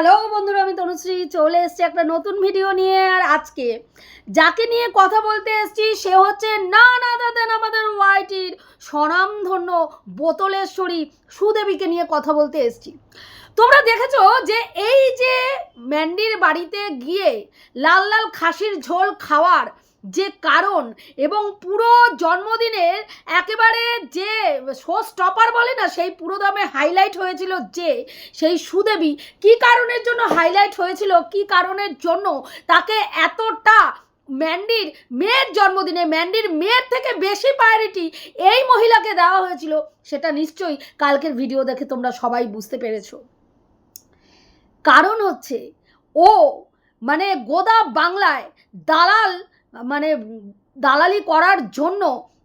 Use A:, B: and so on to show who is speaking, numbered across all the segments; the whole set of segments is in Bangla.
A: হ্যালো বন্ধুরা, আমি তনুশ্রী, চলে এসছি একটা নতুন ভিডিও নিয়ে। আর আজকে যাকে নিয়ে কথা বলতে এসছি, সে হচ্ছে না না দাদেন আমাদের ওয়াইটির স্বনামধন্য বোতলেশ্বরী সুদেবীকে নিয়ে কথা বলতে এসছি। তোমরা দেখেছ যে এই যে ম্যান্ডির বাড়িতে গিয়ে লাল লাল খাসির ঝোল খাওয়ার যে কারণ এবং পুরো জন্মদিনের একেবারে যে শো স্টপার বলে না, সেই পুরো দামে হাইলাইট হয়েছিল যে, সেই সুদেবী কি কারণের জন্য হাইলাইট হয়েছিল, কি কারণের জন্য তাকে এতটা ম্যান্ডির মেয়ের জন্মদিনে ম্যান্ডির মেয়ের থেকে বেশি প্রায়োরিটি এই মহিলাকে দেওয়া হয়েছিল, সেটা নিশ্চয়ই কালকের ভিডিও দেখে তোমরা সবাই বুঝতে পেরেছ। কারণ হচ্ছে, ও মানে গোদা বাংলায় দালাল মানে দালালি করার জন্য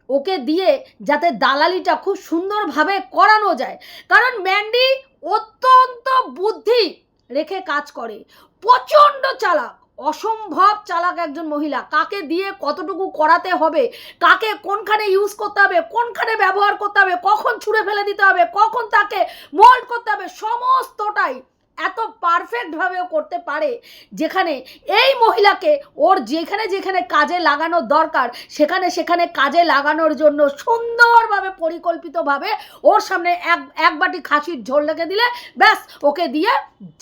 A: ওকে দিয়ে যাতে দালালিটা খুব সুন্দরভাবে করানো যায়। কারণ ম্যান্ডি অত্যন্ত বুদ্ধি রেখে কাজ করে। প্রচণ্ড চালাক, অসম্ভব চালাক একজন মহিলা। কাকে দিয়ে কতটুকু করাতে হবে, কাকে কোনখানে ইউজ করতে হবে, কোনখানে ব্যবহার করতে হবে, কখন ছুঁড়ে ফেলে দিতে হবে, কখন তাকে মোল্ড করতে হবে, সমস্তটাই এত পারফেক্টভাবে ও করতে পারে যেখানে এই মহিলাকে ওর যেখানে যেখানে কাজে লাগানো দরকার, সেখানে সেখানে কাজে লাগানোর জন্য সুন্দরভাবে, পরিকল্পিতভাবে ওর সামনে এক এক বাটি খাসির ঝোল রেখে দিলে ব্যাস, ওকে দিয়ে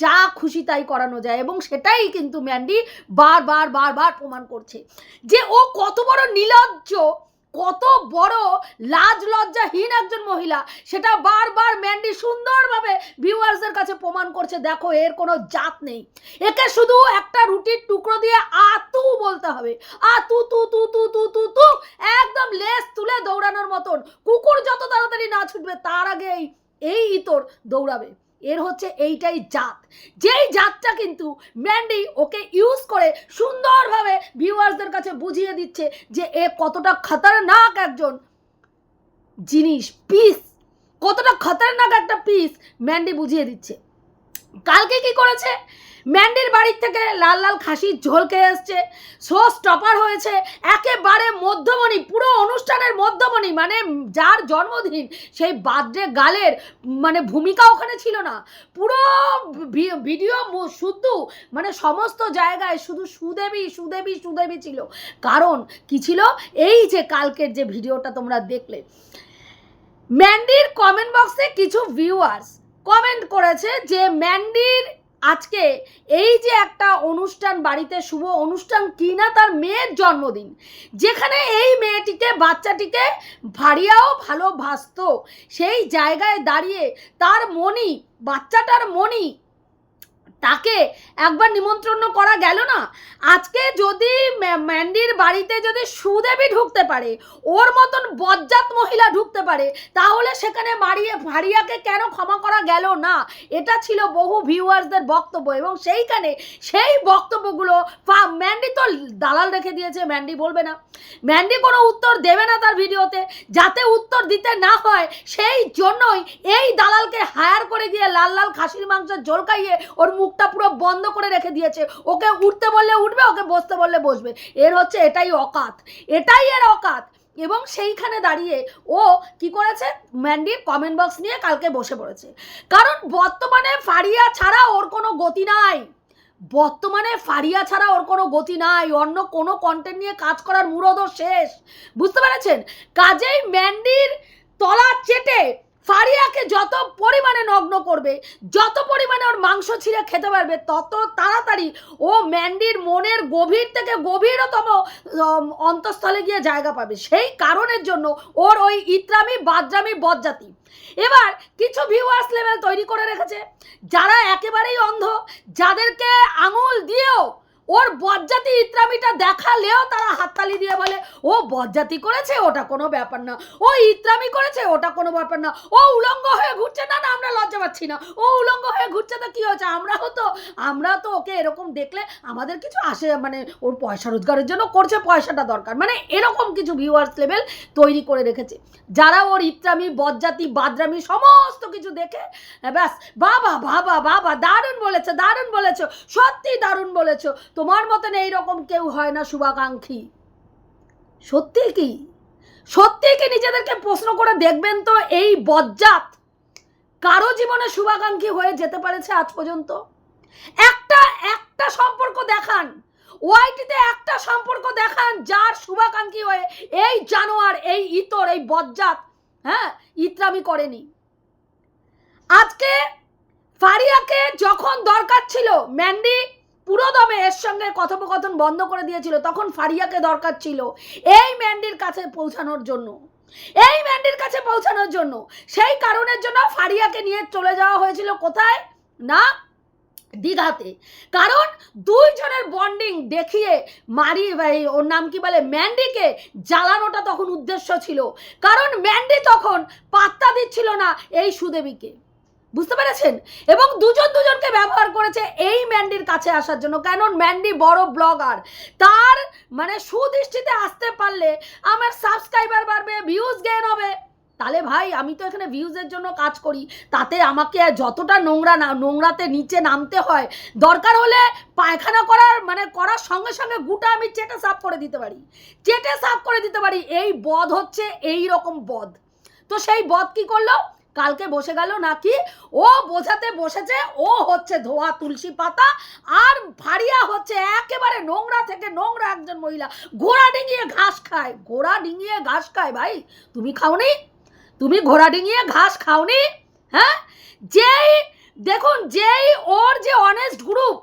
A: যা খুশি তাই করানো যায় এবং সেটাই কিন্তু ম্যান্ডি বারবার বারবার প্রমাণ করছে। যে ও কত বড় নিলজ্জ কত বড় লাজ লজ্জাহীন একজন মহিলা। সেটা বারবার ম্যান্ডি সুন্দরভাবে ভিউয়ার্সদের কাছে প্রমাণ করছে, দেখো এর কোনো জাত নেই। একে শুধু একটা রুটির টুকরো দিয়ে আতু বলতে হবে। আতু, তু তু তু তু তু তু একদম লেস তুলে দৌড়ানোর মতন। কুকুর যত তাড়াতাড়ি না ছুটবে, তার আগেই এই ইতর দৌড়াবে। এর হচ্ছে এইটাই জাত। যেই জাতটা কিন্তু ম্যান্ডি ওকে ইউজ করে সুন্দরভাবে ভিউয়ার্সদের কাছে বুঝিয়ে দিচ্ছে যে এ কতটা খতরনাক একজন জিনিস পিস কতটা খতরনাক একটা পিস ম্যান্ডি বুঝিয়ে দিচ্ছে। কালকে কি করেছে? ম্যান্ডির বাড়ির থেকে লাল লাল খাসির ঝোল খেয়ে এসছে। শো স্টপার হয়েছে। একেবারে মধ্যমণি, পুরো অনুষ্ঠানের মধ্যমণি মানে যার জন্মদিন, সেই বার্থডে গালের মানে ভূমিকা ওখানে ছিল না। পুরো ভিডিও শুদ্ধ মানে সমস্ত জায়গায় শুধু সুদেবী সুদেবী সুদেবী ছিল। কারণ কি ছিল? এই যে কালকের যে ভিডিওটা তোমরা দেখলে। ম্যান্ডির কমেন্ট বক্সে কিছু ভিউয়ার্স কমেন্ট করেছে যে, ম্যান্ডির আজকে এই যে একটা অনুষ্ঠান, বাড়িতে শুভ অনুষ্ঠান কি না তার মেয়ের জন্মদিন, যেখানে এই মেয়েটিকে, বাচ্চাটিকে ভারিয়াও ভালোবাসত, সেই জায়গায় দাঁড়িয়ে তার মনি বাচ্চাটার মনি তাকে একবার নিমন্ত্রণ করা গেল না? আজকে যদি ম্যান্ডির বাড়িতে যদি সুদেবী ঢুকতে পারে, ওর মতন বজ্জাত মহিলা ঢুকতে পারে, তাহলে সেখানে মারিয়ে, ভারিয়াকে কেন ক্ষমা করা গেল না? এটা ছিল বহু ভিউয়ার্সদের বক্তব্য এবং সেইখানে সেই বক্তব্যগুলো ম্যান্ডি তো দালাল রেখে দিয়েছে, ম্যান্ডি বলবে না। ম্যান্ডি কোনো উত্তর দেবে না তার ভিডিওতে, যাতে উত্তর দিতে না হয়, সেই জন্যই এই দালালকে হায়ার করে গিয়ে লাল লাল খাসির মাংসের ঝোল খাইয়ে ওর মুখটা পুরো বন্ধ করে রেখে দিয়েছে। ওকে উঠতে বললে উঠবে, ওকে বসতে বললে বসবে। এর হচ্ছে এটাই অকাত। এটাই এর অকাত। এবং সেইখানে দাঁড়িয়ে ও কি করেছে? ম্যান্ডির কমেন্ট বক্স নিয়ে কালকে বসে পড়েছে। কারণ বর্তমানে ফারিয়া ছাড়া ওর কোনো গতি নাই। বর্তমানে ফারিয়া ছাড়া ওর কোনো গতি নাই। অন্য কোনো কন্টেন্ট নিয়ে কাজ করার মুরদও শেষ। বুঝতে পেরেছেন? কাজেই ম্যান্ডির তলা চেটে ফারিয়াকে যত পরিমাণে নগ্ন করবে, যত পরিমাণে ওর মাংস ছিঁড়ে খেতে পারবে, তত তাড়াতাড়ি ও ম্যান্ডির মনের গভীর থেকে গভীরতম অন্তঃস্থলে গিয়ে জায়গা পাবে। সেই কারণের জন্য ওর ওই ইত্রামি, বাদরামি বজ্জাতি এবার কিছু ভিউয়ার্স লেভেল তৈরি করে রেখেছে। যারা একেবারেই অন্ধ, যাদেরকে আঙুল দিয়েও ওর বজ্জাতি ইত্রামিটা দেখালেও তারা হাততালি দিয়ে বলে, ও বজ্জাতি করেছে, ওটা কোনো ব্যাপার না। ও ইত্রামি করেছে, ওটা কোনো ব্যাপার না। ও উলঙ্গ হয়ে ঘুরছে, না না, আমরা লজ্জা পাচ্ছি না। ও উলঙ্গ হয়ে ঘুরছে তো কি হয়েছে? আমরাও তো, আমরা তো ওকে এরকম দেখলে আমাদের কিছু আসে মানে ওর পয়সা রোজগারের জন্য করছে, পয়সাটা দরকার। মানে এরকম কিছু ভিউয়ার্স লেভেল তৈরি করে রেখেছে। যারা ওর ইত্রামি, বজ্জাতি, বাদরামি সমস্ত কিছু দেখে, ব্যাস, বাবা বাবা বাবা, দারুণ বলেছে, দারুণ বলেছ, সত্যি দারুণ বলেছ। তোমার মতন এইরকম কেউ হয় না, শুভাকাঙ্ক্ষী। সত্যি কি? সত্যি কি নিজেদেরকে প্রশ্ন করে দেখবেন তো এই বজ্জাত? কারও জীবনে শুভাকাঙ্ক্ষী হয়ে যেতে পারেছে আজ পর্যন্ত? একটা একটা সম্পর্ক দেখান। ওয়াইটিতে একটা সম্পর্ক দেখান যার শুভাকাঙ্ক্ষী হয়ে এই জানোয়ার, এই ইতর, এই বজ্জাত হ্যাঁ ইতরামি করেনি। আজকে ফারিয়াকে যখন দরকার ছিল, ম্যান্ডি পুরো দমে এর সঙ্গে কথোপকথন বন্ধ করে দিয়েছিল, তখন ফারিয়াকে দরকার ছিল এই ম্যান্ডির কাছে পৌঁছানোর জন্য। এই ম্যান্ডির কাছে পৌঁছানোর জন্য। সেই কারণের জন্য ফারিয়াকে নিয়ে চলে যাওয়া হয়েছিল কোথায়? না, দীঘাতে। কারণ দুইজনের বন্ডিং দেখিয়ে মারি ওর নাম কি বলে, ম্যান্ডিকে জ্বালানোটা তখন উদ্দেশ্য ছিল। কারণ ম্যান্ডি তখন পাত্তা দিচ্ছিল না এই সুদেবীকে। বুঝতে পেরেছেন? এবং দুজন দুজনকে ব্যবহার করেছে এই ম্যান্ডির কাছে আসার জন্য। কেন ম্যান্ডি বড় ব্লগার। তার মানে সুদৃষ্টিতে আসতে পারলে আমার সাবস্ক্রাইবার বাড়বে ভিউজ গেন হবে। তাহলে ভাই, আমি তো এখানে ভিউজের জন্য কাজ করি। তাতে আমাকে যতটা নোংরা না, নোংরাতে নিচে নামতে হয়, দরকার হলে পায়খানা করার মানে করার সঙ্গে সঙ্গে গুটা আমি চেটে সাফ করে দিতে পারি। চেটে সাফ করে দিতে পারি। এই বধ হচ্ছে এই রকম বধ। তো সেই বধ কি করল? কালকে বসে গেল নাকি? ও বোঝাতে বসেছে, ও হচ্ছে ধোয়া তুলসী পাতা, আর ভারিয়া হচ্ছে একেবারে নোংরা থেকে নোংরা একজন মহিলা। ঘোড়া ডিঙিয়ে ঘাস খায়, ঘোড়া ডিঙিয়ে ঘাস খায় ভাই। তুমি খাওনি? তুমি ঘোড়া ডিঙিয়ে ঘাস খাওনি? হ্যাঁ? যেই, দেখুন, যেই ওর যে অনেস্ট গ্রুপ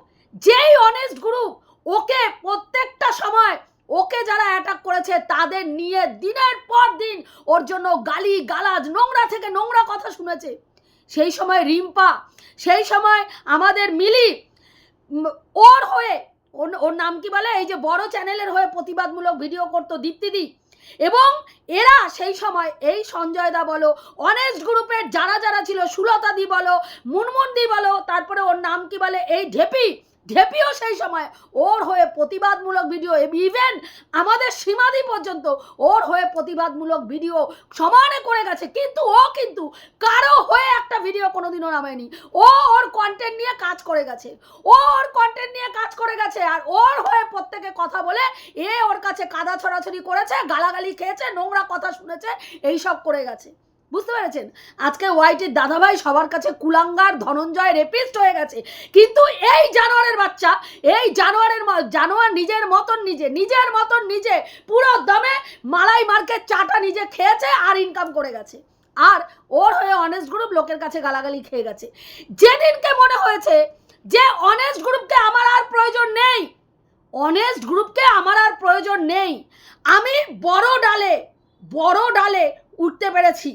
A: যেই অনেস্ট গ্রুপ ওকে প্রত্যেকটা সময় ওকে যারা অ্যাটাক করেছে, তাদের নিয়ে দিনের পর দিন ওর জন্য গালি গালাজ নোংরা থেকে নোংরা কথা শুনেছে। সেই সময় রিম্পা, সেই সময় আমাদের মিলি ওর হয়ে, ওর ওর নাম কি বলে? এই যে বড় চ্যানেলের হয়ে প্রতিবাদমূলক ভিডিও করতো দীপ্তিদি। এবং এরা সেই সময়, এই সঞ্জয় দা বলো অনেস্ট গ্রুপের যারা যারা ছিল সুলতাদি বলো মুনমুন্দি বলো, তারপরে ওর নাম কি বলে? এই ঢেপি ঢেপিও সেই সময়। ওর হয়ে প্রতিবাদমূলক ভিডিও ইভেন আমাদের সীমাদি পর্যন্ত ওর হয়ে প্রতিবাদমূলক ভিডিও সমানে করে গেছে। কিন্তু ও কিন্তু কারও হয়ে একটা ভিডিও কোনোদিনও নামায়নি। ও ওর কন্টেন্ট নিয়ে কাজ করে গেছে। ও ওর কন্টেন্ট নিয়ে কাজ করে গেছে। আর ওর হয়ে প্রত্যেকে কথা বলে এ ওর কাছে কাদা ছড়াছড়ি করেছে, গালাগালি খেয়েছে, নোংরা কথা শুনেছে এই সব করে গেছে। বুঝতে পেরেছেন? আজকে ওয়াইটির দাদাভাই সবার কাছে কুলাঙ্গার ধনঞ্জয় রেপিস্ট হয়ে গেছে। কিন্তু এই জানোয়ারের বাচ্চা, এই জানোয়ারের জানোয়ার নিজের মতন নিজে, নিজের মতন নিজে, পুরো দমে মালাই মার্কেট চাটা নিজে খেয়েছে আর ইনকাম করে গেছে। আর ওর হয়ে অনেস্ট গ্রুপ লোকের কাছে গালাগালি খেয়ে গেছে। যেদিনকে মনে হয়েছে যে অনেস্ট গ্রুপকে আমার আর প্রয়োজন নেই অনেস্ট গ্রুপকে আমার আর প্রয়োজন নেই, আমি বড় ডালে বড় ডালে উঠতে পেরেছি।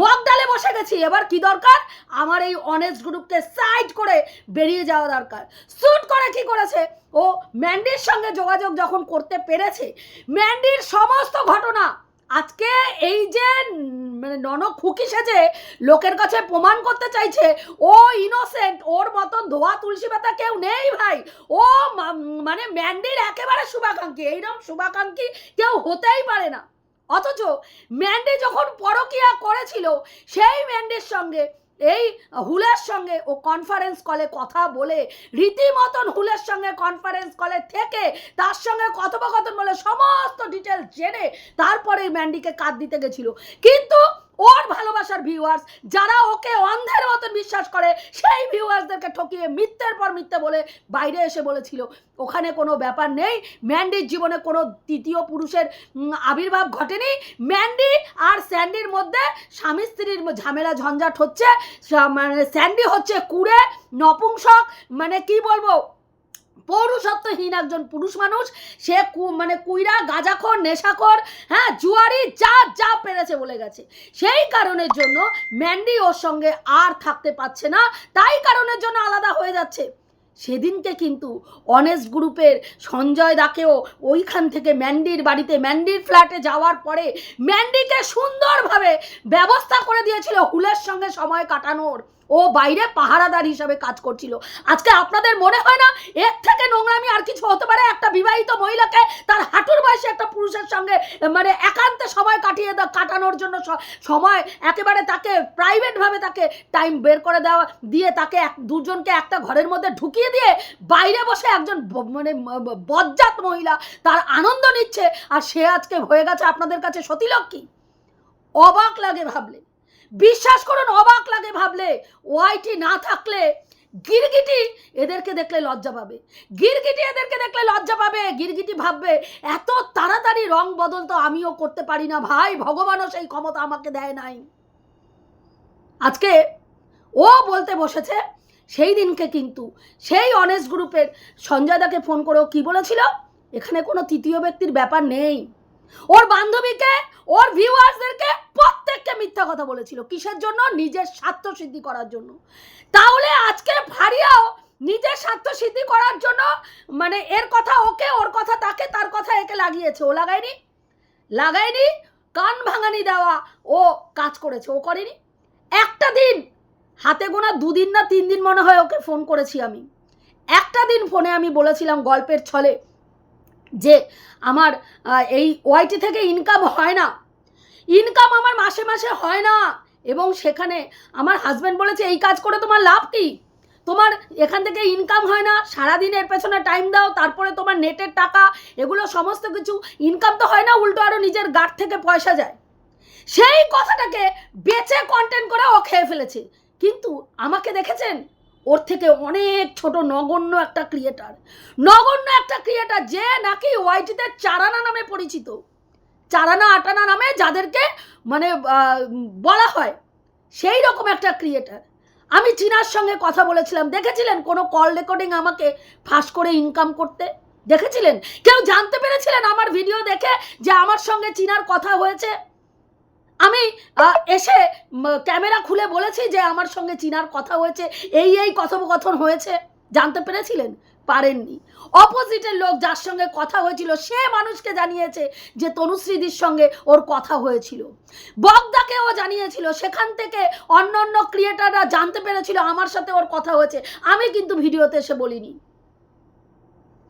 A: মগ ডালে বসে গেছি। এবার কি দরকার? আমার এই অনেস্ট গ্রুপকে সাইড করে বেরিয়ে যাওয়া দরকার। স্যুট করে কি করেছে? ও ম্যান্ডির সঙ্গে যোগাযোগ যখন করতে পেরেছে ম্যান্ডির সমস্ত ঘটনা আজকে এই যে মানে নন খুকি সেজে লোকের কাছে প্রমাণ করতে চাইছে, ও ইনোসেন্ট ওর মতন ধোয়া তুলসী পাতা কেউ নেই ভাই। ও মানে ম্যান্ডির একেবারে শুভাকাঙ্ক্ষী, এইরকম শুভাকাঙ্ক্ষী কেউ হতেই পারে না। অথচ ম্যান্ডে যখন পরকিয়া করেছিল, সেই ম্যান্ডের সঙ্গে, এই হুলের সঙ্গে ও কনফারেন্স কলে কথা বলে, রীতিমতন হুলের সঙ্গে কনফারেন্স কলে থেকে তার সঙ্গে কথোপকথন বলে সমস্ত ডিটেলস জেনে তারপরে ম্যান্ডিকে কাঁদ দিতে গেছিল। কিন্তু ওর ভালোবাসার ভিউয়ার্স যারা ওকে অন্ধের মতন বিশ্বাস করে, সেই ভিউয়ার্সদেরকে ঠকিয়ে মিথ্যের পর মিথ্যে বলে বাইরে এসে বলেছিল। ওখানে কোনো ব্যাপার নেই, ম্যান্ডির জীবনে কোনো তৃতীয় পুরুষের আবির্ভাব ঘটেনি। ম্যান্ডি আর স্যান্ডির মধ্যে স্বামী স্ত্রীর ঝামেলা ঝঞ্ঝাট হচ্ছে। মানে স্যান্ডি হচ্ছে কুড়ে, নপুংসক মানে কি বলব? পৌরুষত্বহীন একজন পুরুষ মানুষ, সে মানে কুইরা, গাঁজাখোর, নেশাখোর হ্যাঁ জুয়ারি, যা যা পেরেছে বলে গেছে। সেই কারণের জন্য ম্যান্ডি ওর সঙ্গে আর থাকতে পারছে না, তাই কারণের জন্য আলাদা হয়ে যাচ্ছে। সেদিনকে কিন্তু অনেস্ট গ্রুপের সঞ্জয় দাকেও ওইখান থেকে ম্যান্ডির বাড়িতে, ম্যান্ডির ফ্ল্যাটে যাওয়ার পরে ম্যান্ডিকে সুন্দরভাবে ব্যবস্থা করে দিয়েছিল হুলের সঙ্গে সময় কাটানোর। ও বাইরে পাহারাদার হিসাবে কাজ করছিল। আজকে আপনাদের মনে হয় না? এর থেকে নোংরামি আর কিছু হতে পারে? একটা বিবাহিত মহিলাকে তার হাঁটুর বয়সে একটা পুরুষের সঙ্গে মানে একান্তে সময় কাটিয়ে দা- কাটানোর জন্য সময়, একেবারে তাকে প্রাইভেটভাবে তাকে টাইম বের করে দেওয়া, দিয়ে তাকে এক দুজনকে একটা ঘরের মধ্যে ঢুকিয়ে দিয়ে বাইরে বসে একজন মানে বজ্জাত মহিলা তার আনন্দ নিচ্ছে। আর সে আজকে হয়ে গেছে আপনাদের কাছে সতীলক্ষ্মী। অবাক লাগে ভাবলে। বিশ্বাস করুন, অবাক লাগে ভাবলে। ওয়াইটি না থাকলে গিরগিটি এদেরকে দেখলে লজ্জা পাবে। গিরগিটি এদেরকে দেখলে লজ্জা পাবে। গিরগিটি ভাববে, এত তাড়াতাড়ি রং বদল তো আমিও করতে পারি না ভাই। ভগবানও সেই ক্ষমতা আমাকে দেয় নাই। আজকে ও বলতে বসেছে, সেই দিনকে কিন্তু। সেই অনেস্ট গ্রুপের সঞ্জয় দাকে ফোন করেও কি বলেছিল? এখানে কোনো তৃতীয় ব্যক্তির ব্যাপার নেই। ওর বান্ধবীকে, ওর ভিউয়ার্সদেরকে প্রত্যেককে মিথ্যা কথা বলেছিল। কিসের জন্য? নিজের স্বার্থ সিদ্ধি করার জন্য। তাহলে আজকে ফারিয়াও নিজের স্বার্থ সিদ্ধি করার জন্য মানে এর কথা ওকে, ওর কথা তাকে, তার কথা একে লাগিয়েছে। ও লাগায়নি? লাগায়নি? কান ভাঙানি দেওয়া ও কাজ করেছে। ও করেনি? একটা দিন, হাতে গোনা দুদিন না তিন দিন মনে হয় ওকে ফোন করেছি আমি। একটা দিন ফোনে আমি বলেছিলাম গল্পের ছলে যে আমার এই ওয়াইটি থেকে ইনকাম হয় না। ইনকাম আমার মাসে মাসে হয় না। এবং সেখানে আমার হাজব্যান্ড বলেছে, এই কাজ করে তোমার লাভ কি? তোমার এখান থেকে ইনকাম হয় না। সারাদিনের পেছনে টাইম দাও, তারপরে তোমার নেটের টাকা, এগুলো সমস্ত কিছু ইনকাম তো হয় না, উল্টো আরও নিজের গাট থেকে পয়সা যায়। সেই কথাটাকে বেচে কন্টেন্ট করে ও খেয়ে ফেলেছে। কিন্তু আমাকে দেখেছেন? ওর থেকে অনেক ছোট নগণ্য একটা ক্রিয়েটার নগণ্য একটা ক্রিয়েটার যে নাকি ওয়াইটিতে চারানা নামে পরিচিত। চারানা, আটানা নামে যাদেরকে মানে বলা হয়, সেই রকম একটা ক্রিয়েটার আমি চীনার সঙ্গে কথা বলেছিলাম। দেখেছিলেন কোনো কল রেকর্ডিং আমাকে ফাঁস করে ইনকাম করতে? দেখেছিলেন? কেউ জানতে পেরেছিলেন আমার ভিডিও দেখে যে আমার সঙ্গে চীনার কথা হয়েছে? আমি এসে ক্যামেরা খুলে বলেছি যে আমার সঙ্গে চিনার কথা হয়েছে, এই এই কথোপকথন হয়েছে। জানতে পেরেছিলেন? পারেননি। অপোজিটের লোক যার সঙ্গে কথা হয়েছিল, সে মানুষকে জানিয়েছে যে তনুশ্রীদির সঙ্গে ওর কথা হয়েছিল। বগদাকেও জানিয়েছিল, সেখান থেকে অন্য অন্য ক্রিয়েটাররা জানতে পেরেছিল আমার সাথে ওর কথা হয়েছে। আমি কিন্তু ভিডিওতে এসে বলিনি।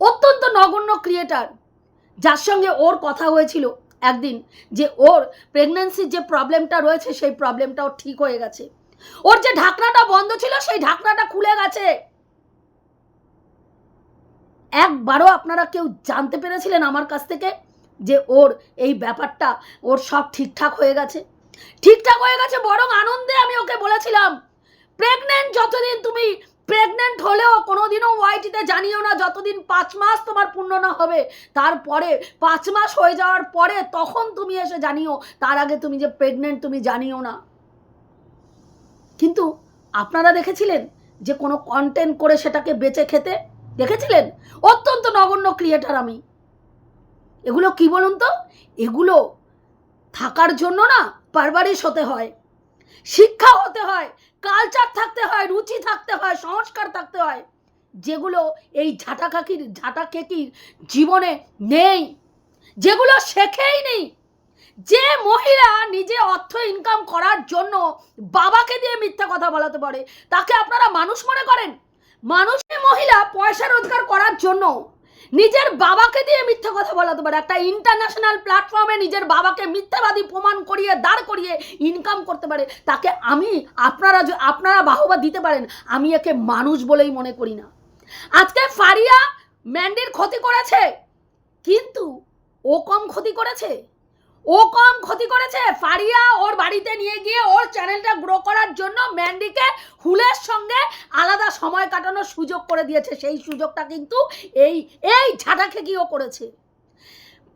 A: অত্যন্ত নগণ্য ক্রিয়েটার, যার সঙ্গে ওর কথা হয়েছিল। একদিন যে ওর প্রেগন্যান্সির যে প্রবলেমটা রয়েছে, সেই প্রবলেমটা ওর ঠিক হয়ে গেছে। ওর যে ঢাকনাটা বন্ধ ছিল, সেই ঢাকনাটা খুলে গেছে। একবারও আপনারা কেউ জানতে পেরেছিলেন আমার কাছ থেকে যে ওর এই ব্যাপারটা, ওর সব ঠিকঠাক হয়ে গেছে? ঠিকঠাক হয়ে গেছে বরং আনন্দে আমি ওকে বলেছিলাম প্রেগনেন্ট যতদিন তুমি প্রেগনেন্ট হলেও কোনোদিনও ওয়াইটিতে জানিও না যতদিন পাঁচ মাস তোমার পূর্ণ না হবে। তারপরে পাঁচ মাস হয়ে যাওয়ার পরে তখন তুমি এসে জানিও, তার আগে তুমি যে প্রেগনেন্ট তুমি জানিও না। কিন্তু আপনারা দেখেছিলেন যে কোনো কন্টেন্ট করে সেটাকে বেচে খেতে? দেখেছিলেন? অত্যন্ত নগণ্য ক্রিয়েটার আমি। এগুলো কি বলুন তো? এগুলো থাকার জন্য না পারবারিশ হতে হয়। শিক্ষা হতে হয়। কালচার থাকতে হয়, রুচি থাকতে হয়, সংস্কার থাকতে হয়, যেগুলো এই ঝাঁটা কাকির ঝাঁটা কেকির জীবনে নেই, যেগুলো শেখেই নেই। যে মহিলা নিজে অর্থ ইনকাম করার জন্য বাবাকে দিয়ে মিথ্যা কথা বলাতে পারে, তাকে আপনারা মানুষ মনে করেন? মানুষের মহিলা পয়সা রোজগার করার জন্য নিজের বাবাকে দিয়ে মিথ্যে কথা বলাতে পারে একটা ইন্টারন্যাশনাল প্ল্যাটফর্মে নিজের বাবাকে মিথ্যাবাদী প্রমাণ করিয়ে, দাঁড় করিয়ে ইনকাম করতে পারে। তাকে আমি, আপনারা আপনারা বাহবা দিতে পারেন, আমি একে মানুষ বলেই মনে করি না। আজকে ফারিয়া, ম্যান্ডির ক্ষতি করেছে, কিন্তু ও কম ক্ষতি করেছে? ও কম ক্ষতি করেছে। ফারিয়া ওর বাড়িতে নিয়ে গিয়ে ওর চ্যানেলটা গ্রো করার জন্য ম্যান্ডিকে হুলের সঙ্গে আলাদা সময় কাটানোর সুযোগ করে দিয়েছে। সেই সুযোগটা কিন্তু এই এই ঝাঁটা খেকিও করেছে।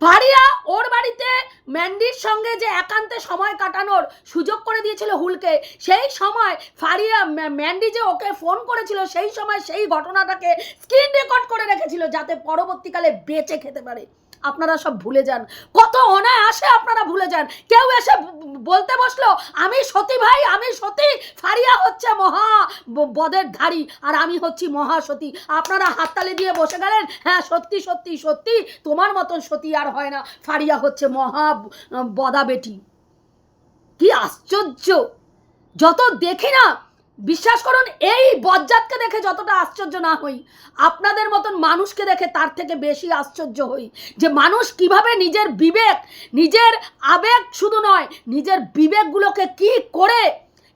A: ফারিয়া ওর বাড়িতে ম্যান্ডির সঙ্গে যে একান্তে সময় কাটানোর সুযোগ করে দিয়েছিল হুলকে, সেই সময় ফারিয়া ম্যান্ডি যে ওকে ফোন করেছিল, সেই সময় সেই ঘটনাটাকে স্ক্রিন রেকর্ড করে রেখেছিল যাতে পরবর্তীকালে বেঁচে খেতে পারে। আপনারা সব ভুলে যান। কত অনায়াসে আপনারা ভুলে যান। কেউ এসে বলতে বসল, আমি সতী ভাই, আমি সতী, ফারিয়া হচ্ছে মহা বদের ধারী, আর আমি হচ্ছি মহা সতী। আপনারা হাততালি দিয়ে বসে গেলেন হ্যাঁ সত্যি সত্যি সত্যি, তোমার মতন সতী আর হয় না। ফারিয়া হচ্ছে মহা বদা বেটি। কি আশ্চর্য! যত দেখি না বিশ্বাস করুন, এই বজ্জাতকে দেখে যতটা আশ্চর্য না হই, আপনাদের মতন মানুষকে দেখে তার থেকে বেশি আশ্চর্য হই। যে মানুষ কীভাবে নিজের বিবেক, নিজের আবেগ শুধু নয়, নিজের বিবেকগুলোকে কি করে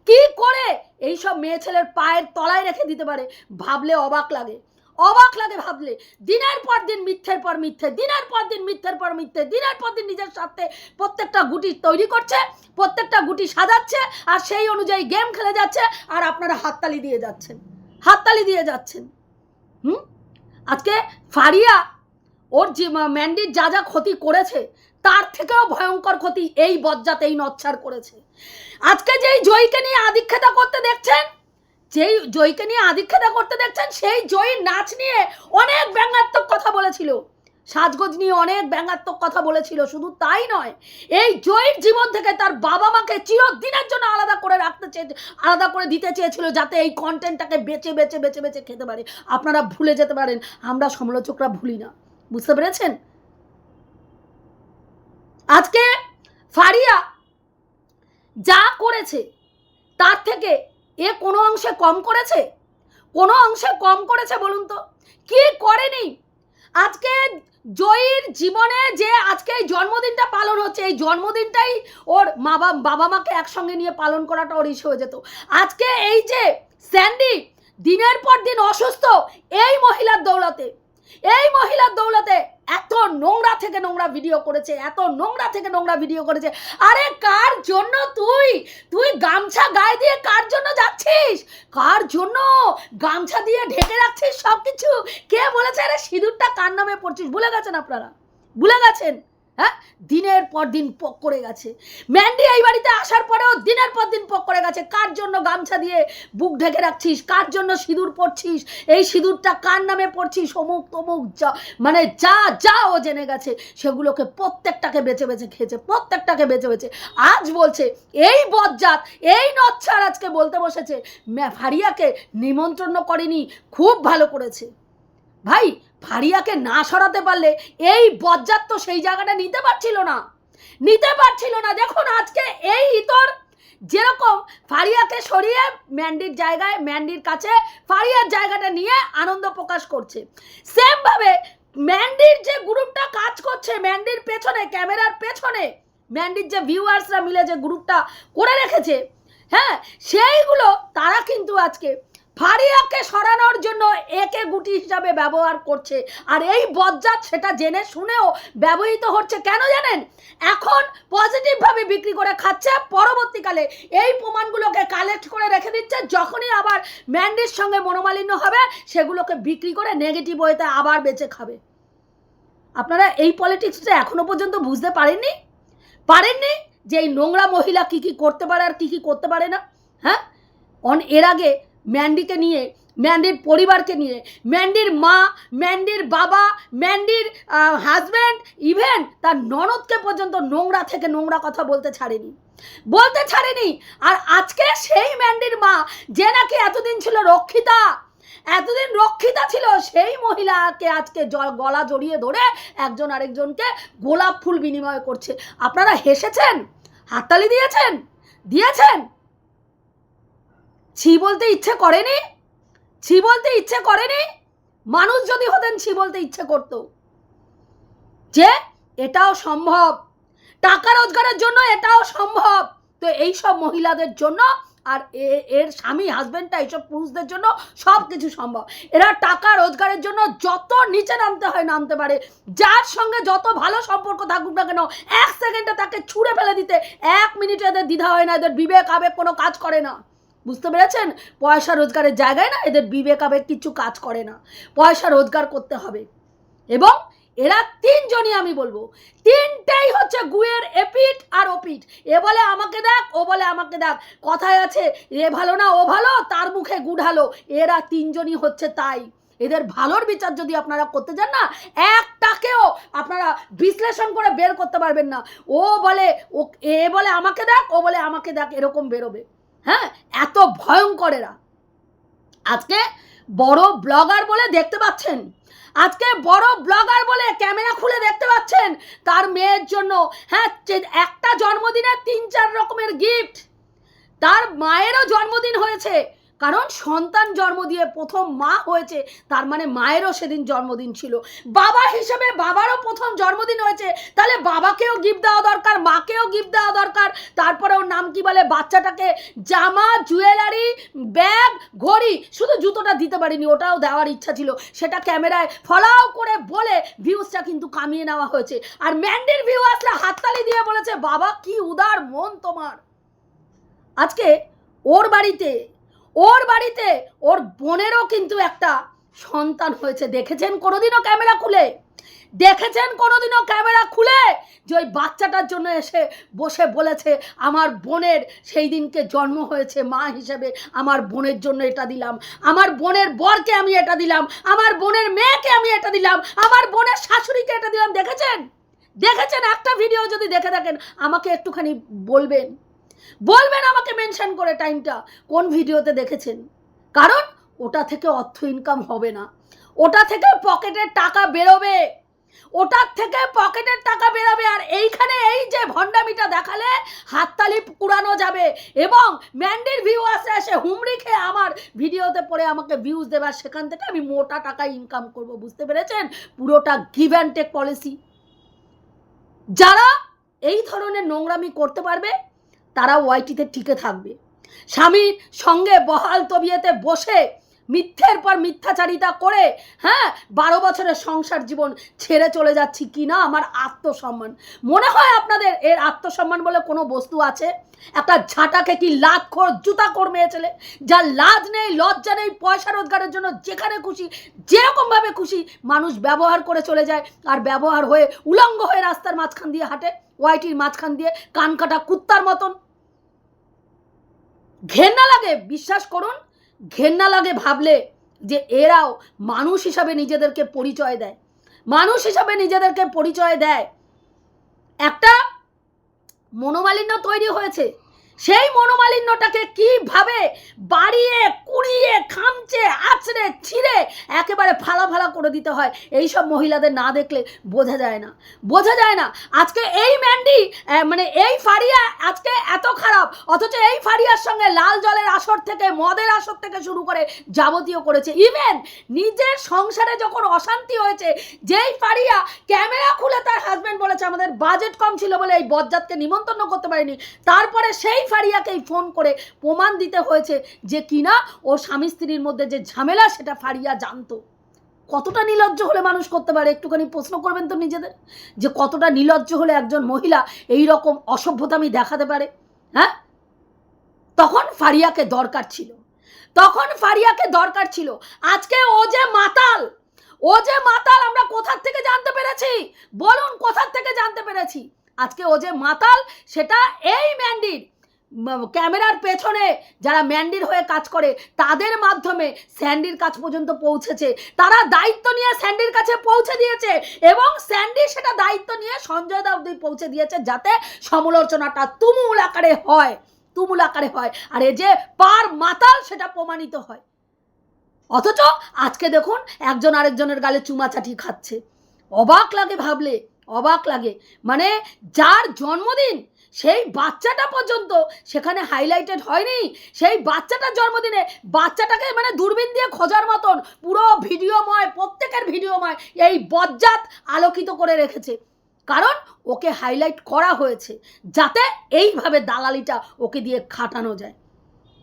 A: কি করে এইসব মেয়ে ছেলের পায়ের তলায় রেখে দিতে পারে, ভাবলে অবাক লাগে। অবাক লাগে ভাবলে। দিনের পর দিন, মিথ্যের পর মিথ্যে। দিনের পর দিন, মিথ্যের পর মিথ্যে। দিনের পর দিন নিজের স্বার্থে প্রত্যেকটা গুটি তৈরি করছে, প্রত্যেকটা গুটি সাজাচ্ছে আর সেই অনুযায়ী গেম খেলে যাচ্ছে আর আপনারা হাততালি দিয়ে যাচ্ছেন। হাততালি দিয়ে যাচ্ছেন। হুম? আজকে ফারিয়া ওর যে ম্যান্ডির যা যা ক্ষতি করেছে, তার থেকেও ভয়ঙ্কর ক্ষতি এই বজ্জাত, এই নচ্ছার করেছে। আজকে যেই জয়ীকে নিয়ে আদিক্ষেতা করতে দেখছেন যেই জয়ীকে নিয়ে আদিক্ষেতা করতে দেখছেন, সেই জয়ীর নাচ নিয়ে অনেক ব্যঙ্গাত্মক কথা বলেছিল। সাজগোজ নিয়ে অনেক ব্যঙ্গাত্মক কথা বলেছিল, শুধু তাই নয়, এই জয়ীর জীবন থেকে তার বাবা মাকে চিরদিনের জন্য আলাদা করে রাখতে চেয়ে, আলাদা করে দিতে চেয়েছিল যাতে এই কন্টেন্টটাকে বেচে বেচে বেচে বেচে খেতে পারে। আপনারা ভুলে যেতে পারেন, আমরা সমালোচকরা ভুলি না। বুঝতে পেরেছেন? আজকে ফারিয়া যা করেছে, তার থেকে এ কোনো অংশে কম করেছে? কোনো অংশে কম করেছে বলুন তো। কি করেনি? আজকে জয়ীর জীবনে যে আজকে এই জন্মদিনটা পালন হচ্ছে, এই জন্মদিনটাই ওর মা বাবা মাকে একসঙ্গে নিয়ে পালন করাটা ওর ইস হয়ে যেত। আজকে এই যে স্যান্ডি দিনের পর দিন অসুস্থ এই মহিলার দৌলতে এই মহিলার দৌলতে এত নোংরা থেকে নোংরা ভিডিও করেছে, এত নোংরা থেকে নোংরা ভিডিও করেছে। আরে কার জন্য তুই? তুই গামছা গায়ে দিয়ে কার জন্য যাচ্ছিস? কার জন্য? গামছা দিয়ে ঢেকে রাখছিস সব কিছু কে বলেছে? আরে সিঁদুরটা কার নামে পড়ছিস? ভুলে গেছেন আপনারা? ভুলে গেছেন? হ্যাঁ? দিনের পর দিন পক করে গেছে। ম্যান্ডি এই বাড়িতে আসার পরেও দিনের পর দিন পক করে গেছে। কার জন্য গামছা দিয়ে বুক ঢেকে রাখছিস? কার জন্য সিঁদুর পড়ছিস এই সিঁদুরটা কার নামে পড়ছিস অমুক তমুক যা মানে যা যা ও জেনে গেছে, সেগুলোকে প্রত্যেকটাকে বেছে বেছে খেয়েছে, প্রত্যেকটাকে বেছে বেছে। আজ বলছে, এই বজ্জাত, এই নচ্ছার আজকে বলতে বসেছে ফারিয়াকে নিমন্ত্রণ করেনি, খুব ভালো করেছে। ভাই ফারিয়াকে না সরাতে পারলে এই বজ্জাত তো সেই জায়গাটা নিতে পারছিল না। নিতে পারছিল না। দেখুন আজকে এই ইতর যেরকম ফারিয়াকে সরিয়ে ম্যান্ডির জায়গায়, ম্যান্ডির কাছে, ফারিয়ার জায়গাটা নিয়ে আনন্দ প্রকাশ করছে। সেমভাবে ম্যান্ডির যে গ্রুপটা কাজ করছে, ম্যান্ডির পেছনে, ক্যামেরার পেছনে, ম্যান্ডির যে ভিউয়ার্সরা মিলে যে গ্রুপটা করে রেখেছে হ্যাঁ সেইগুলো তারা কিন্তু আজকে ফারিয়াকে সরানোর জন্য একে গুটি হিসাবে ব্যবহার করছে। আর এই বজ্জাত সেটা জেনে শুনেও ব্যবহৃত হচ্ছে কেন জানেন? এখন পজিটিভভাবে বিক্রি করে খাচ্ছে, পরবর্তীকালে এই প্রমাণগুলোকে কালেক্ট করে রেখে দিচ্ছে, যখনই আবার ম্যান্ডির সঙ্গে মনোমালিন্য হবে, সেগুলোকে বিক্রি করে নেগেটিভ ওয়েতে আবার বেঁচে খাবে। আপনারা এই পলিটিক্সটা এখনও পর্যন্ত বুঝতে পারেননি? পারেননি যে এই নোংরা মহিলা কি কি করতে পারে আর কি কি করতে পারে না? হ্যাঁ? অন এর আগে ম্যান্ডিকে নিয়ে, ম্যান্ডির পরিবারকে নিয়ে, ম্যান্ডির মা, ম্যান্ডির বাবা, ম্যান্ডির হাজব্যান্ড ইভেন তার ননদকে পর্যন্ত নোংরা থেকে নোংরা কথা বলতে ছাড়েনি। বলতে ছাড়েনি। আর আজকে সেই ম্যান্ডির মা, যে নাকি এতদিন ছিল রক্ষিতা, এতদিন রক্ষিতা ছিল সেই মহিলাকে আজকে জ- গলা জড়িয়ে ধরে একজন আরেকজনকে গোলাপ ফুল বিনিময় করছে। আপনারা হেসেছেন? হাততালি দিয়েছেন? দিয়েছেন? ছি বলতে ইচ্ছে করেনি? ছি বলতে ইচ্ছে করেনি? মানুষ যদি হতেন ছি বলতে ইচ্ছে করতো। যে, এটাও সম্ভব। টাকা রোজগারের জন্য এটাও সম্ভব। তো এই সব মহিলাদের জন্য আর এর স্বামী হাজবেন্ডটা এইসব পুরুষদের জন্য সব কিছু সম্ভব। এরা টাকা রোজগারের জন্য যত নিচে নামতে হয় নামতে পারে। যার সঙ্গে যত ভালো সম্পর্ক থাকুক না কেন, এক সেকেন্ডে তাকে ছুঁড়ে ফেলে দিতে এক মিনিটে এদের দ্বিধা হয় না, এদের বিবেক, আবেগ কোনো কাজ করে না। বুঝতে পেরেছেন? পয়সা রোজগারের জায়গায় না এদের বিবেক আবেগ কিছু কাজ করে না। পয়সা রোজগার করতে হবে। এবং এরা তিনজনই আমি বলব। তিনটেই হচ্ছে গুয়ের এপিট আর ওপিট এ বলে আমাকে দেখ, ও বলে আমাকে দেখ। কথায় আছে, এ ভালো না, ও ভালো, তার মুখে গুড়ালো এরা তিনজনই হচ্ছে তাই। এদের ভালোর বিচার যদি আপনারা করতে যান না, একটাকেও আপনারা বিশ্লেষণ করে বের করতে পারবেন না। ও বলে, ও, এ বলে আমাকে দেখ, ও বলে আমাকে দেখ, এরকম বেরোবে। হ্যাঁ এত ভয়ঙ্কর এরা আজকে বড় ব্লগার বলে দেখতে পাচ্ছেন। আজকে বড় ব্লগার বলে ক্যামেরা খুলে দেখতে পাচ্ছেন তার মেয়ের জন্য। হ্যাঁ একটা জন্মদিনে তিন চার রকমের গিফট তার মায়েরও জন্মদিন হয়েছে। কারণ সন্তান জন্ম দিয়ে প্রথম মা হয়েছে, তার মানে মায়েরও সেদিন জন্মদিন ছিল। বাবা হিসেবে বাবারও প্রথম জন্মদিন হয়েছে, তাহলে বাবাকেও গিফট দেওয়া দরকার, মাকেও গিফট দেওয়া দরকার। তারপরে ওর নাম কি বলে? বাচ্চাটাকে জামা জুয়েলারি ব্যাগ ঘড়ি, শুধু জুতোটা দিতে পারিনি, ওটাও দেওয়ার ইচ্ছা ছিল। সেটা ক্যামেরায় ফলাও করে বলে ভিউজটা কিন্তু কামিয়ে নেওয়া হয়েছে। আর ম্যান্ডির ভিউ আসলে হাততালি দিয়ে বলেছে, বাবা, কি উদার মন তোমার। আজকে ওর বাড়িতে ওর বাড়িতে ওর বোনেরও কিন্তু একটা সন্তান হয়েছে। দেখেছেন কোনোদিনও ক্যামেরা খুলে? দেখেছেন কোনোদিনও ক্যামেরা খুলে যে ওই বাচ্চাটার জন্য এসে বসে বলেছে, আমার বোনের সেই দিনকে জন্ম হয়েছে, মা হিসেবে আমার বোনের জন্য এটা দিলাম। আমার বোনের বরকে আমি এটা দিলাম। আমার বোনের মেয়েকে আমি এটা দিলাম। আমার বোনের শাশুড়িকে এটা দিলাম। দেখেছেন? দেখেছেন? একটা ভিডিও যদি দেখে থাকেন, আমাকে একটুখানি বলবেন। বলবেন আমাকে মেনশন করে টাইমটা কোন ভিডিওতে দেখেছেন? কারণ ওটা থেকে অর্থ ইনকাম হবে না। ওটা থেকে পকেটের টাকা বেরোবে। ওটার থেকে পকেটের টাকা বেরোবে আর এইখানে এই যে ভণ্ডামিটা দেখালে হাততালি কুড়ানো যাবে এবং ম্যান্ডির ভিউ আসে এসে হুমড়ি খেয়ে আমার ভিডিওতে পড়ে আমাকে ভিউজ দেবে আর সেখান থেকে আমি মোটা টাকা ইনকাম করব, বুঝতে পেরেছেন? পুরোটা গিভ অ্যান্ড টেক পলিসি যারা এই ধরনের নোংরামি করতে পারবে তারা ওয়াইটিতে টিকে থাকবে। স্বামীর সঙ্গে বহাল তবিয়েতে বসে মিথ্যের পর মিথ্যাচারিতা করে হ্যাঁ বারো বছরের সংসার জীবন ছেড়ে চলে যাচ্ছি কি না? আমার আত্মসম্মান। মনে হয় আপনাদের এর আত্মসম্মান বলে কোনো বস্তু আছে? একটা ঝাঁটাকে কি লাত খোর জুতা কর মেয়ে ছেলে যার লাজ নেই, লজ্জা নেই, পয়সা রোজগারের জন্য যেখানে খুশি, যেরকমভাবে খুশি মানুষ ব্যবহার করে চলে যায় আর ব্যবহার হয়ে উলঙ্গ হয়ে রাস্তার মাঝখান দিয়ে হাঁটে, ওয়াইটির মাঝখান দিয়ে কান কাটা কুত্তার মতন। ঘেন্না লাগে, বিশ্বাস করুন, ঘেন্না লাগে ভাবলে যে এরাও মানুষ হিসাবে নিজেদেরকে পরিচয় দেয়। মানুষ হিসাবে নিজেদেরকে পরিচয় দেয়। একটা মনোমালিন্য তৈরি হয়েছে। সেই মনোমালিন্যটাকে কীভাবে বাড়িয়ে, কুড়িয়ে, খামচে, আছড়ে, ছিঁড়ে একেবারে ফালা ফালা করে দিতে হয় এই সব মহিলাদের না দেখলে বোঝা যায় না। বোঝা যায় না। আজকে এই ম্যান্ডি মানে এই ফারিয়া আজকে এত খারাপ, অথচ এই ফারিয়ার সঙ্গে লাল জলের আসর থেকে, মদের আসর থেকে শুরু করে যাবতীয় করেছে। ইভেন নিজের সংসারে যখন অশান্তি হয়েছে, যেই ফারিয়া ক্যামেরা খুলে তার হাজবেন্ড বলেছে, আমাদের বাজেট কম ছিল বলে এই বজ্জাতকে নিমন্ত্রণ করতে পারিনি। তারপরে সেই ফারিয়াকেই ফোন করে প্রমাণ দিতে হয়েছে যে কিনা ও স্বামী স্ত্রীর মধ্যে যে ঝামেলা, সেটা ফারিয়া জানতো। কতটা নিলজ্জ হলে মানুষ করতে পারে? একটুখানি প্রশ্ন করবেন তো নিজেদের? যে কতটা নিলজ্জ হলে একজন মহিলা এই রকম অসভ্যতামি দেখাতে পারে? হ্যাঁ? তখন ফারিয়াকে দরকার ছিল। তখন ফারিয়াকে দরকার ছিল। আজকে ও যে মাতাল, ও যে মাতাল, আমরা কোথার থেকে জানতে পেরেছি? বলুন, কোথার থেকে জানতে পেরেছি? আজকে ও যে মাতাল, সেটা এই ম্যান্ডির। ক্যামেরার পেছনে যারা ম্যান্ডির হয়ে কাজ করে, তাদের মাধ্যমে স্যান্ডির কাছ পর্যন্ত পৌঁছেছে। তারা দায়িত্ব নিয়ে স্যান্ডির কাছে পৌঁছে দিয়েছে এবং স্যান্ডি সেটা দায়িত্ব নিয়ে সঞ্জয় দা অবধি পৌঁছে দিয়েছে যাতে সমালোচনাটা তুমুল আকারে হয়, তুমুল আকারে হয়। আর এ যে পার মাতাল সেটা প্রমাণিত হয়। অথচ আজকে দেখুন একজন আরেকজনের গালে চুমাচাটি খাচ্ছে। অবাক লাগে ভাবলে, অবাক লাগে। মানে যার জন্মদিন সেই বাচ্চাটা পর্যন্ত সেখানে হাইলাইটেড হয়নি। সেই বাচ্চাটার জন্মদিনে বাচ্চাটাকে মানে দূরবীন দিয়ে খোঁজার মতন পুরো ভিডিওময়, প্রত্যেকের ভিডিওময় এই বজ্জাত আলোকিত করে রেখেছে। কারণ ওকে হাইলাইট করা হয়েছে যাতে এইভাবে দালালিটা ওকে দিয়ে খাটানো যায়।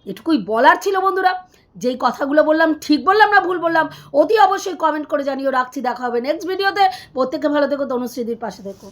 A: এটুকুই বলার ছিল বন্ধুরা। যেই কথাগুলো বললাম ঠিক বললাম না ভুল বললাম, অতি অবশ্যই কমেন্ট করে জানিও। রাখছি, দেখা হবে নেক্সট ভিডিওতে প্রত্যেকে ভালো থেকো তনুশ্রীদির পাশে থেকো।